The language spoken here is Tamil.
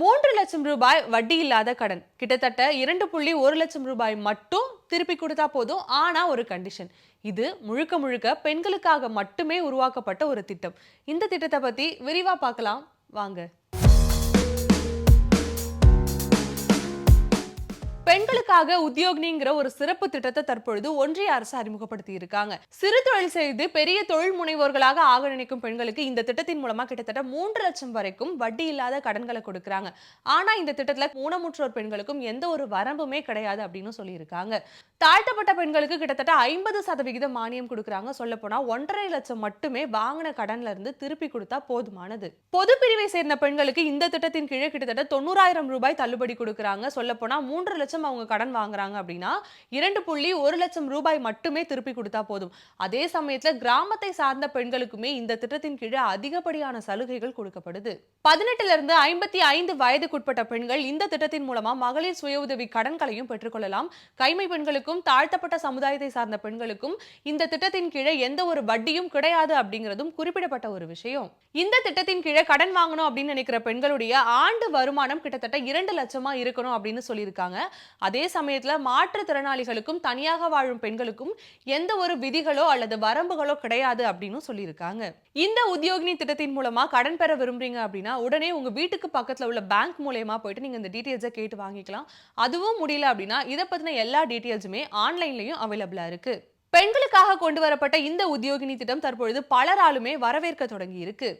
மூன்று லட்சம் ரூபாய் வட்டி இல்லாத கடன். கிட்டத்தட்ட இரண்டு புள்ளி ஒரு லட்சம் ரூபாய் மட்டும் திருப்பி கொடுத்தா போதும் ஆனா ஒரு கண்டிஷன் இது முழுக்க முழுக்க பெண்களுக்காக மட்டுமே உருவாக்கப்பட்ட ஒரு திட்டம். இந்த திட்டத்தை பத்தி விரிவா பார்க்கலாம். வாங்க. பெண்களுக்காக உத்தியோகினிங்கிற ஒரு சிறப்பு திட்டத்தை தற்பொழுது ஒன்றிய அரசு அறிமுகப்படுத்தி இருக்காங்க. சிறு தொழில் செய்து பெரிய தொழில் முனைவோர்களாக ஆக நினைக்கும் பெண்களுக்கு இந்த திட்டத்தின் மூலமா கிட்டத்தட்ட மூன்று லட்சம் வரைக்கும் வட்டி இல்லாத கடன்களை கொடுக்கறாங்க. ஆனா இந்த திட்டத்துல ஊனமுற்றோர் பெண்களுக்கும் எந்த ஒரு வரம்புமே கிடையாது அப்படின்னு சொல்லியிருக்காங்க. தாழ்த்தப்பட்ட பெண்களுக்கு கிட்டத்தட்ட ஐம்பது சதவிகிதம் மானியம் கொடுக்கறாங்க. சொல்ல போனா ஒன்றரை லட்சம் மட்டுமே வாங்கின கடன்ல இருந்து திருப்பி கொடுத்தா போதுமானது. பொது பிரிவை சேர்ந்த பெண்களுக்கு இந்த திட்டத்தின் கீழே கிட்டத்தட்ட தொண்ணூறாயிரம் ரூபாய் தள்ளுபடி கொடுக்கறாங்க. சொல்ல போனா மூன்று லட்சம் அவங்க கடன் வாங்குறாங்க அப்படின்னா இரண்டு புள்ளி ஒரு லட்சம் ரூபாய் மட்டுமே திருப்பி கொடுத்தா போதும். அதே சமயத்துல கிராமத்தை சார்ந்த பெண்களுக்குமே இந்த திட்டத்தின் கீழே அதிகப்படியான சலுகைகள் கொடுக்கப்படுது. பதினெட்டுல இருந்து ஐம்பத்தி ஐந்து வயதுக்குட்பட்ட பெண்கள் இந்த திட்டத்தின் மூலமா மகளிர் சுய உதவி கடன்களையும் பெற்றுக்கொள்ளலாம். கைமை பெண்களுக்கும் தாழ்த்தப்பட்ட சமுதாயத்தை சார்ந்த பெண்களுக்கும் இந்த திட்டத்தின் கீழே எந்த ஒரு வட்டியும் கிடையாது அப்படிங்கிறதும் குறிப்பிடப்பட்ட ஒரு விஷயம். இந்த திட்டத்தின் கீழே கடன் வாங்கணும் அப்படின்னு நினைக்கிற பெண்களுடைய ஆண்டு வருமானம் கிட்டத்தட்ட இரண்டு லட்சமா இருக்கணும் அப்படின்னு சொல்லியிருக்காங்க. அதே சமயத்தில் மாற்றுத்திறனாளிகளுக்கும் தனியாக வாழும் பெண்களுக்கும் எந்த ஒரு விதிகளோ அல்லது வரம்புகளோ கிடையாது அப்படின்னு சொல்லியிருக்காங்க. இந்த உத்தியோகினி திட்டத்தின் மூலமா கடன் பெற விரும்புறீங்க அப்படின்னா உடனே உங்க வீட்டுக்கு பக்கத்துல உள்ள பேங்க் மூலயமா போயிட்டு நீங்க இந்த டீட்டெயில்ஸை கேட்டு வாங்கிக்கலாம். அதுவும் முடியல அப்படின்னா இதை பத்தின எல்லா டீட்டெயில்ஸுமே ஆன்லைன்லயும் அவைலபிளா இருக்கு. பெண்களுக்காக கொண்டு வரப்பட்ட இந்த உத்தியோகினி திட்டம் தற்பொழுது பலராலுமே வரவேற்க தொடங்கி இருக்கு.